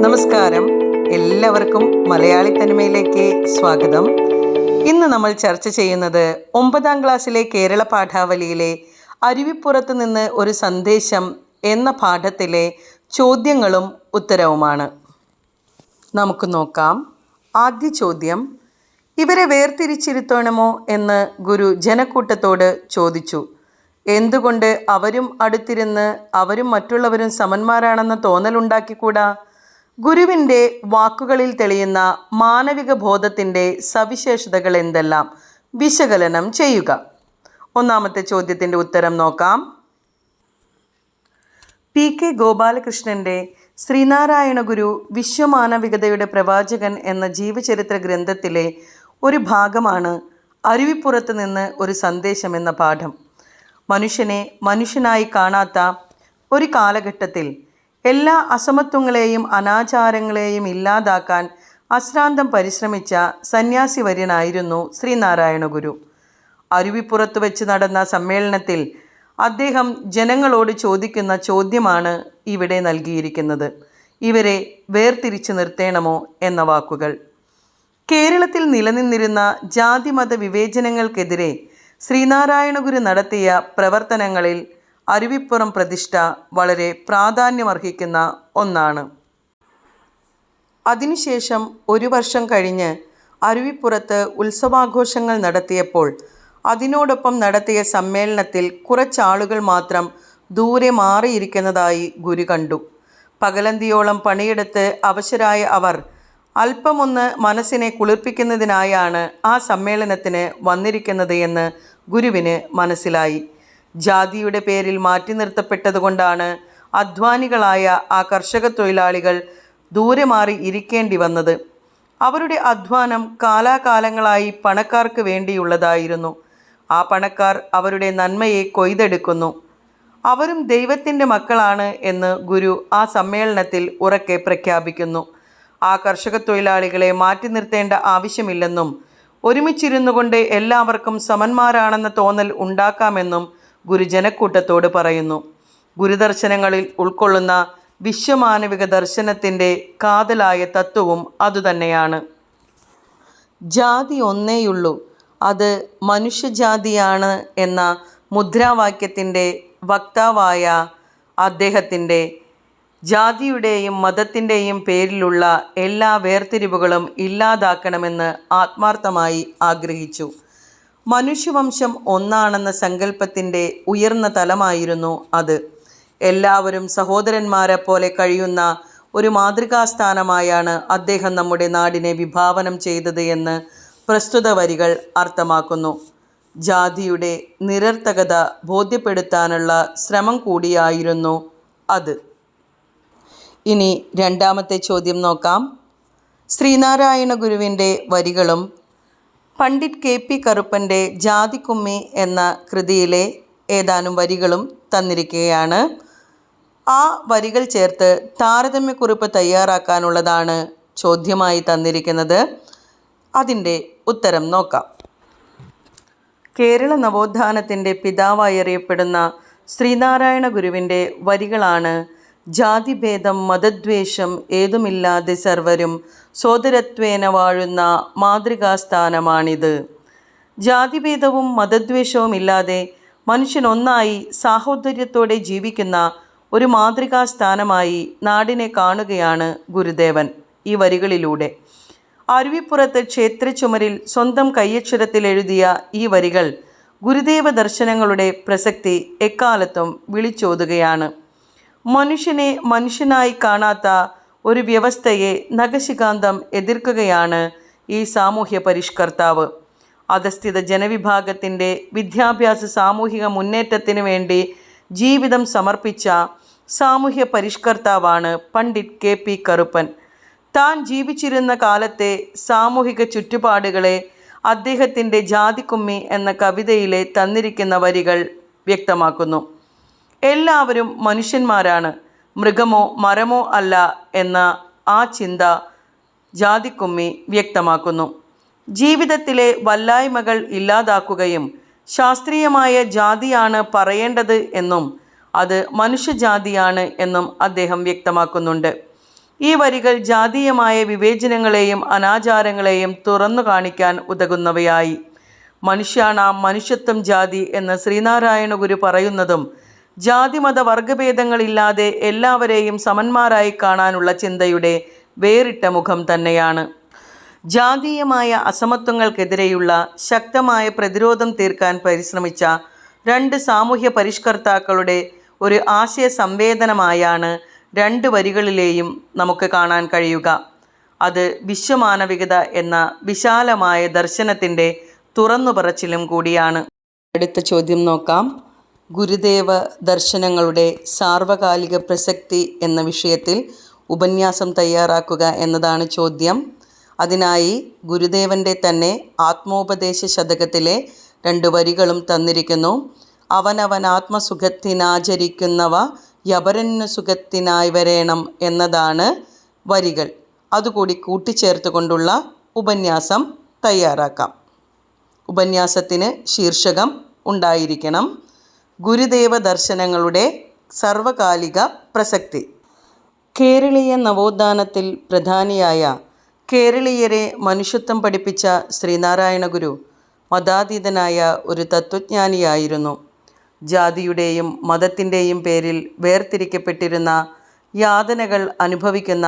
നമസ്കാരം. എല്ലാവർക്കും മലയാളി തനിമയിലേക്ക് സ്വാഗതം. ഇന്ന് നമ്മൾ ചർച്ച ചെയ്യുന്നത് ഒമ്പതാം ക്ലാസ്സിലെ കേരള പാഠാവലിയിലെ അരുവിപ്പുറത്ത് നിന്ന് ഒരു സന്ദേശം എന്ന പാഠത്തിലെ ചോദ്യങ്ങളും ഉത്തരവുമാണ്. നമുക്ക് നോക്കാം. ആദ്യ ചോദ്യം ഇവരെ വേർതിരിച്ചിരുത്തണമോ? എന്ന് ഗുരു ജനക്കൂട്ടത്തോട് ചോദിച്ചു. എന്തുകൊണ്ട് അവരും അടുത്തിരുന്ന് അവരും മറ്റുള്ളവരും സമന്മാരാണെന്ന തോന്നലുണ്ടാക്കിക്കൂടാ? ഗുരുവിന്റെ വാക്കുകളിൽ തെളിയുന്ന മാനവിക ബോധത്തിന്റെ സവിശേഷതകൾ എന്തെല്ലാം? വിശകലനം ചെയ്യുക. ഒന്നാമത്തെ ചോദ്യത്തിന്റെ ഉത്തരം നോക്കാം. പി കെ ഗോപാലകൃഷ്ണന്റെ ശ്രീനാരായണ ഗുരു വിശ്വമാനവികതയുടെ പ്രവാചകൻ എന്ന ജീവചരിത്ര ഗ്രന്ഥത്തിലെ ഒരു ഭാഗമാണ് അരുവിപ്പുറത്ത് നിന്ന് ഒരു സന്ദേശം എന്ന പാഠം. മനുഷ്യനെ മനുഷ്യനായി കാണാത്ത ഒരു കാലഘട്ടത്തിൽ എല്ലാ അസമത്വങ്ങളെയും അനാചാരങ്ങളെയും ഇല്ലാതാക്കാൻ അശ്രാന്തം പരിശ്രമിച്ച സന്യാസി വര്യനായിരുന്നു ശ്രീനാരായണ ഗുരു അരുവിപ്പുറത്ത് വെച്ച് നടന്ന സമ്മേളനത്തിൽ അദ്ദേഹം ജനങ്ങളോട് ചോദിക്കുന്ന ചോദ്യമാണ് ഇവിടെ നൽകിയിരിക്കുന്നത്. ഇവരെ വേർതിരിച്ചു നിർത്തേണമോ എന്ന വാക്കുകൾ. കേരളത്തിൽ നിലനിന്നിരുന്ന ജാതിമത വിവേചനങ്ങൾക്കെതിരെ ശ്രീനാരായണ ഗുരു നടത്തിയ പ്രവർത്തനങ്ങളിൽ അരുവിപ്പുറം പ്രതിഷ്ഠ വളരെ പ്രാധാന്യമർഹിക്കുന്ന ഒന്നാണ്. അതിനുശേഷം ഒരു വർഷം കഴിഞ്ഞ് അരുവിപ്പുറത്ത് ഉത്സവാഘോഷങ്ങൾ നടത്തിയപ്പോൾ അതിനോടൊപ്പം നടത്തിയ സമ്മേളനത്തിൽ കുറച്ചാളുകൾ മാത്രം ദൂരെ മാറിയിരിക്കുന്നതായി ഗുരു കണ്ടു. പകലന്തിയോളം പണിയെടുത്ത് അവശരായ അവർ അല്പമൊന്ന് മനസ്സിനെ കുളിർപ്പിക്കുന്നതിനായാണ് ആ സമ്മേളനത്തിന് വന്നിരിക്കുന്നത് എന്ന് ഗുരുവിന് മനസ്സിലായി. ജാതിയുടെ പേരിൽ മാറ്റി നിർത്തപ്പെട്ടതുകൊണ്ടാണ് അധ്വാനികളായ ആ കർഷക തൊഴിലാളികൾ ദൂരെ മാറി ഇരിക്കേണ്ടി വന്നത്. അവരുടെ അധ്വാനം കാലാകാലങ്ങളായി പണക്കാർക്ക് വേണ്ടിയുള്ളതായിരുന്നു. ആ പണക്കാർ അവരുടെ നന്മയെ കൊയ്തെടുക്കുന്നു. അവരും ദൈവത്തിന്റെ മക്കളാണ് എന്ന് ഗുരു ആ സമ്മേളനത്തിൽ ഉറക്കെ പ്രഖ്യാപിക്കുന്നു. ആ കർഷക തൊഴിലാളികളെ മാറ്റി നിർത്തേണ്ട ആവശ്യമില്ലെന്നും ഒരുമിച്ചിരുന്നു കൊണ്ട് എല്ലാവർക്കും സമന്മാരാണെന്ന തോന്നൽ ഉണ്ടാക്കാമെന്നും ഗുരു ജനക്കൂട്ടത്തോട് പറയുന്നു. ഗുരുദർശനങ്ങളിൽ ഉൾക്കൊള്ളുന്ന വിശ്വമാനവിക ദർശനത്തിന്റെ കാതലായ തത്വവും അതുതന്നെയാണ്. ജാതി ഒന്നേയുള്ളൂ. അത് മനുഷ്യജാതിയാണ് എന്ന മുദ്രാവാക്യത്തിന്റെ വക്താവായ അദ്ദേഹത്തിന്റെ ജാതിയുടെയും മതത്തിന്റെയും പേരിലുള്ള എല്ലാ വേർതിരിവുകളും ഇല്ലാതാക്കണമെന്ന് ആത്മാർത്ഥമായി ആഗ്രഹിച്ചു. മനുഷ്യവംശം ഒന്നാണെന്ന സങ്കല്പത്തിന്റെ ഉയർന്ന തലമായിരുന്നു അത്. എല്ലാവരും സഹോദരന്മാരെ പോലെ കഴിയുന്ന ഒരു മാതൃകാസ്ഥാനമായാണ് അദ്ദേഹം നമ്മുടെ നാടിനെ വിഭാവനം ചെയ്തത് എന്ന് പ്രസ്തുത വരികൾ അർത്ഥമാക്കുന്നു. ജാതിയുടെ നിരർത്ഥകത ബോധ്യപ്പെടുത്താനുള്ള ശ്രമം കൂടിയായിരുന്നു അത്. ഇനി രണ്ടാമത്തെ ചോദ്യം നോക്കാം. ശ്രീനാരായണ ഗുരുവിന്റെ വരികളും പണ്ഡിറ്റ് കെ പി കറുപ്പന്റെ ജാതിക്കുമ്മി എന്ന കൃതിയിലെ ഏതാനും വരികളും തന്നിരിക്കുകയാണ്. ആ വരികൾ ചേർത്ത് താരതമ്യക്കുറിപ്പ് തയ്യാറാക്കാനുള്ളതാണ് ചോദ്യമായി തന്നിരിക്കുന്നത്. അതിന്റെ ഉത്തരം നോക്കാം. കേരള നവോത്ഥാനത്തിന്റെ പിതാവായി അറിയപ്പെടുന്ന ശ്രീനാരായണ ഗുരുവിന്റെ വരികളാണ് ജാതിഭേദം മതദ്വേഷം ഏതുമില്ലാതെ സർവരും സോദരത്വേന വാഴുന്ന മാതൃകാസ്ഥാനമാണിത്. ജാതിഭേദവും മതദ്വേഷവും ഇല്ലാതെ മനുഷ്യനൊന്നായി സാഹോദര്യത്തോടെ ജീവിക്കുന്ന ഒരു മാതൃകാസ്ഥാനമായി നാടിനെ കാണുകയാണ് ഗുരുദേവൻ ഈ വരികളിലൂടെ. അരുവിപ്പുറത്ത് ക്ഷേത്രച്ചുമരിൽ സ്വന്തം കയ്യക്ഷരത്തിൽ എഴുതിയ ഈ വരികൾ ഗുരുദേവ ദർശനങ്ങളുടെ പ്രസക്തി എക്കാലത്തും വിളിച്ചോതുകയാണ്. മനുഷ്യനെ മനുഷ്യനായി കാണാത്ത ഒരു വ്യവസ്ഥയെ നഖശികാന്തം എതിർക്കുകയാണ് ഈ സാമൂഹ്യ പരിഷ്കർത്താവ്. അധസ്ഥിത ജനവിഭാഗത്തിന്റെ വിദ്യാഭ്യാസ സാമൂഹിക മുന്നേറ്റത്തിനു വേണ്ടി ജീവിതം സമർപ്പിച്ച സാമൂഹ്യ പരിഷ്കർത്താവാണ് പണ്ഡിറ്റ് കെ പി കറുപ്പൻ. താൻ ജീവിച്ചിരുന്ന കാലത്തെ സാമൂഹിക ചുറ്റുപാടുകളെ അദ്ദേഹത്തിന്റെ ജാതിക്കുമ്മി എന്ന കവിതയിലെ തന്നിരിക്കുന്ന വരികൾ വ്യക്തമാക്കുന്നു. എല്ലാവരും മനുഷ്യന്മാരാണ്. മൃഗമോ മരമോ അല്ല എന്ന ആ ചിന്ത ജാതിക്കുമ്മി വ്യക്തമാക്കുന്നു. ജീവിതത്തിലെ വല്ലായ്മകൾ ഇല്ലാതാക്കുകയും ശാസ്ത്രീയമായ ജാതിയാണ് പറയേണ്ടത് എന്നും അത് മനുഷ്യജാതിയാണ് എന്നും അദ്ദേഹം വ്യക്തമാക്കുന്നുണ്ട്. ഈ വരികൾ ജാതീയമായ വിവേചനങ്ങളെയും അനാചാരങ്ങളെയും തുറന്നു കാണിക്കാൻ ഉതകുന്നവയായി. മനുഷ്യാണാം മനുഷ്യത്വം ജാതി എന്ന് ശ്രീനാരായണ ഗുരു പറയുന്നതും ജാതിമത വർഗഭേദങ്ങളില്ലാതെ എല്ലാവരെയും സമന്മാരായി കാണാനുള്ള ചിന്തയുടെ വേറിട്ട മുഖം തന്നെയാണ്. ജാതീയമായ അസമത്വങ്ങൾക്കെതിരെയുള്ള ശക്തമായ പ്രതിരോധം തീർക്കാൻ പരിശ്രമിച്ച രണ്ട് സാമൂഹ്യ പരിഷ്കർത്താക്കളുടെ ഒരു ആശയ സംവേദനമായാണ് രണ്ട് വരികളിലെയും നമുക്ക് കാണാൻ കഴിയുക. അത് വിശ്വമാനവികത എന്ന വിശാലമായ ദർശനത്തിന്റെ തുറന്നുപറച്ചിലും കൂടിയാണ്. അടുത്ത ചോദ്യം നോക്കാം. ഗുരുദേവ ദർശനങ്ങളുടെ സാർവകാലിക പ്രസക്തി എന്ന വിഷയത്തിൽ ഉപന്യാസം തയ്യാറാക്കുക എന്നതാണ് ചോദ്യം. അതിനായി ഗുരുദേവന്റെ തന്നെ ആത്മോപദേശ ശതകത്തിലെ രണ്ട് വരികളും തന്നിരിക്കുന്നു. അവനവൻ ആത്മസുഖത്തിനാചരിക്കുന്നവ യപരന് സുഖത്തിനായി വരേണം എന്നതാണ് വരികൾ. അതുകൂടി കൂട്ടിച്ചേർത്തുകൊണ്ടുള്ള ഉപന്യാസം തയ്യാറാക്കാം. ഉപന്യാസത്തിന് ശീർഷകം ഉണ്ടായിരിക്കണം. ഗുരുദേവ ദർശനങ്ങളുടെ സർവകാലിക പ്രസക്തി. കേരളീയ നവോത്ഥാനത്തിൽ പ്രധാനിയായ കേരളീയരെ മനുഷ്യത്വം പഠിപ്പിച്ച ശ്രീനാരായണ ഗുരു മതാതീതനായ ഒരു തത്വജ്ഞാനിയായിരുന്നു. ജാതിയുടെയും മതത്തിന്റെയും പേരിൽ വേർതിരിക്കപ്പെട്ടിരുന്ന യാതനകൾ അനുഭവിക്കുന്ന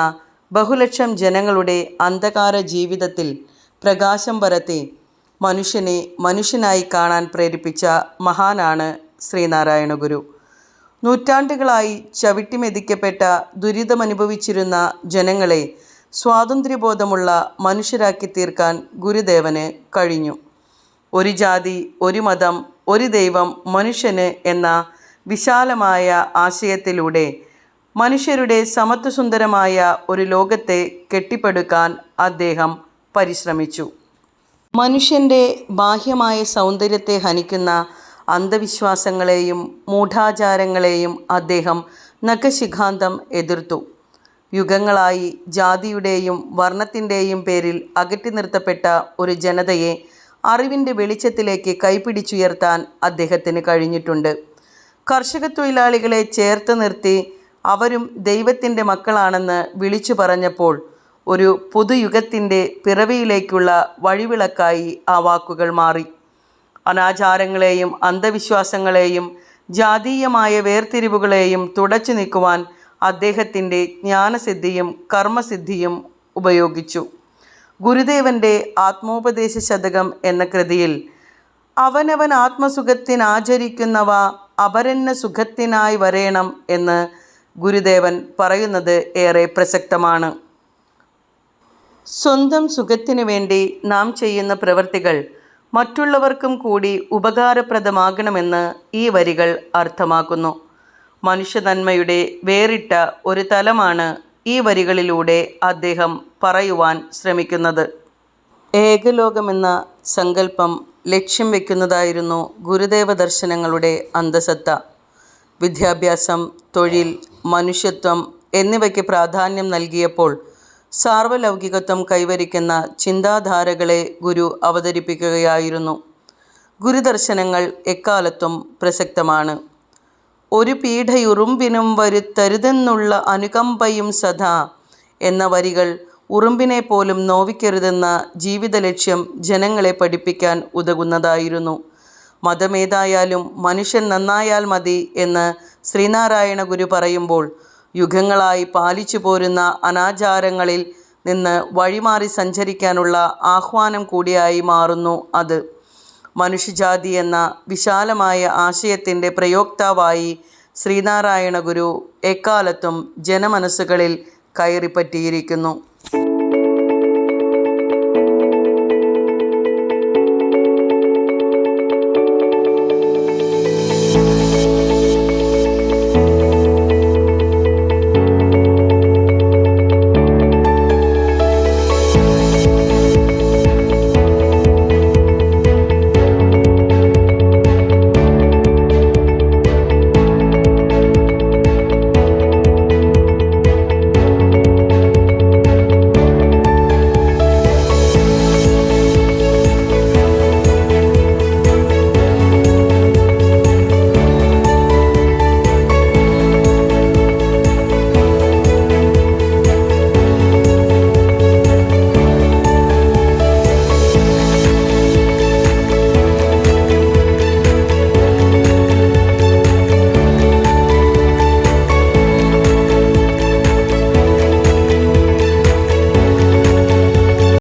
ബഹുലക്ഷം ജനങ്ങളുടെ അന്ധകാര ജീവിതത്തിൽ പ്രകാശം പരത്തി മനുഷ്യനെ മനുഷ്യനായി കാണാൻ പ്രേരിപ്പിച്ച മഹാനാണ് ശ്രീനാരായണ ഗുരു. നൂറ്റാണ്ടുകളായി ചവിട്ടിമെതിക്കപ്പെട്ട ദുരിതമനുഭവിച്ചിരുന്ന ജനങ്ങളെ സ്വാതന്ത്ര്യബോധമുള്ള മനുഷ്യരാക്കി തീർക്കാൻ ഗുരുദേവന് കഴിഞ്ഞു. ഒരു ജാതി ഒരു മതം ഒരു ദൈവം മനുഷ്യന് എന്ന വിശാലമായ ആശയത്തിലൂടെ മനുഷ്യരുടെ സമത്വസുന്ദരമായ ഒരു ലോകത്തെ കെട്ടിപ്പടുക്കാൻ അദ്ദേഹം പരിശ്രമിച്ചു. മനുഷ്യന്റെ ബാഹ്യമായ സൗന്ദര്യത്തെ ഹനിക്കുന്ന അന്ധവിശ്വാസങ്ങളെയും മൂഢാചാരങ്ങളെയും അദ്ദേഹം നഖശിഖാന്തം എതിർത്തു. യുഗങ്ങളായി ജാതിയുടെയും വർണത്തിന്റെയും പേരിൽ അകറ്റി നിർത്തപ്പെട്ട ഒരു ജനതയെ അറിവിന്റെ വെളിച്ചത്തിലേക്ക് കൈപിടിച്ചുയർത്താൻ അദ്ദേഹത്തിന് കഴിഞ്ഞിട്ടുണ്ട്. കർഷക തൊഴിലാളികളെ ചേർത്ത് നിർത്തി അവരും ദൈവത്തിന്റെ മക്കളാണെന്ന് വിളിച്ചു പറഞ്ഞപ്പോൾ ഒരു പുതുയുഗത്തിന്റെ പിറവിയിലേക്കുള്ള വഴിവിളക്കായി ആ വാക്കുകൾ മാറി. അനാചാരങ്ങളെയും അന്ധവിശ്വാസങ്ങളെയും ജാതീയമായ വേർതിരിവുകളെയും തുടച്ചു നീക്കുവാൻ അദ്ദേഹത്തിന്റെ ജ്ഞാനസിദ്ധിയും കർമ്മസിദ്ധിയും ഉപയോഗിച്ചു. ഗുരുദേവന്റെ ആത്മോപദേശ ശതകം എന്ന കൃതിയിൽ അവനവൻ ആത്മസുഖത്തിനാചരിക്കുന്നവ അപരന്ന സുഖത്തിനായി വരേണം എന്ന് ഗുരുദേവൻ പറയുന്നത് ഏറെ പ്രസക്തമാണ്. സ്വന്തം സുഖത്തിനു വേണ്ടി നാം ചെയ്യുന്ന പ്രവൃത്തികൾ മറ്റുള്ളവർക്കും കൂടി ഉപകാരപ്രദമാകണമെന്ന് ഈ വരികൾ അർത്ഥമാക്കുന്നു. മനുഷ്യനന്മയുടെ വേറിട്ട ഒരു തലമാണ് ഈ വരികളിലൂടെ അദ്ദേഹം പറയുവാൻ ശ്രമിക്കുന്നത്. ഏകലോകമെന്ന സങ്കല്പം ലക്ഷ്യം വെക്കുന്നതായിരുന്നു ഗുരുദേവ ദർശനങ്ങളുടെ അന്തസത്ത. വിദ്യാഭ്യാസം തൊഴിൽ മനുഷ്യത്വം എന്നിവയ്ക്ക് പ്രാധാന്യം നൽകിയപ്പോൾ സാർവലൗകികത്വം കൈവരിക്കുന്ന ചിന്താധാരകളെ ഗുരു അവതരിപ്പിക്കുകയായിരുന്നു. ഗുരുദർശനങ്ങൾ എക്കാലത്തും പ്രസക്തമാണ്. ഒരു പീഠയുറുമ്പിനും വരുത്തരുതെന്നുള്ള അനുകമ്പയും സദാ എന്ന വരികൾ ഉറുമ്പിനെ പോലും നോവിക്കരുതെന്ന ജീവിത ലക്ഷ്യം ജനങ്ങളെ പഠിപ്പിക്കാൻ ഉതകുന്നതായിരുന്നു. മതമേതായാലും മനുഷ്യൻ നന്നായാൽ മതി എന്ന് ശ്രീനാരായണ ഗുരു പറയുമ്പോൾ യുഗങ്ങളായി പാലിച്ചു പോരുന്ന അനാചാരങ്ങളിൽ നിന്ന് വഴിമാറി സഞ്ചരിക്കാനുള്ള ആഹ്വാനം കൂടിയായി മാറുന്നു അത്. മനുഷ്യജാതി എന്ന വിശാലമായ ആശയത്തിന്റെ പ്രയോക്താവായി ശ്രീനാരായണ ഗുരു എക്കാലത്തും ജനമനസ്സുകളിൽ കയറിപ്പറ്റിയിരിക്കുന്നു.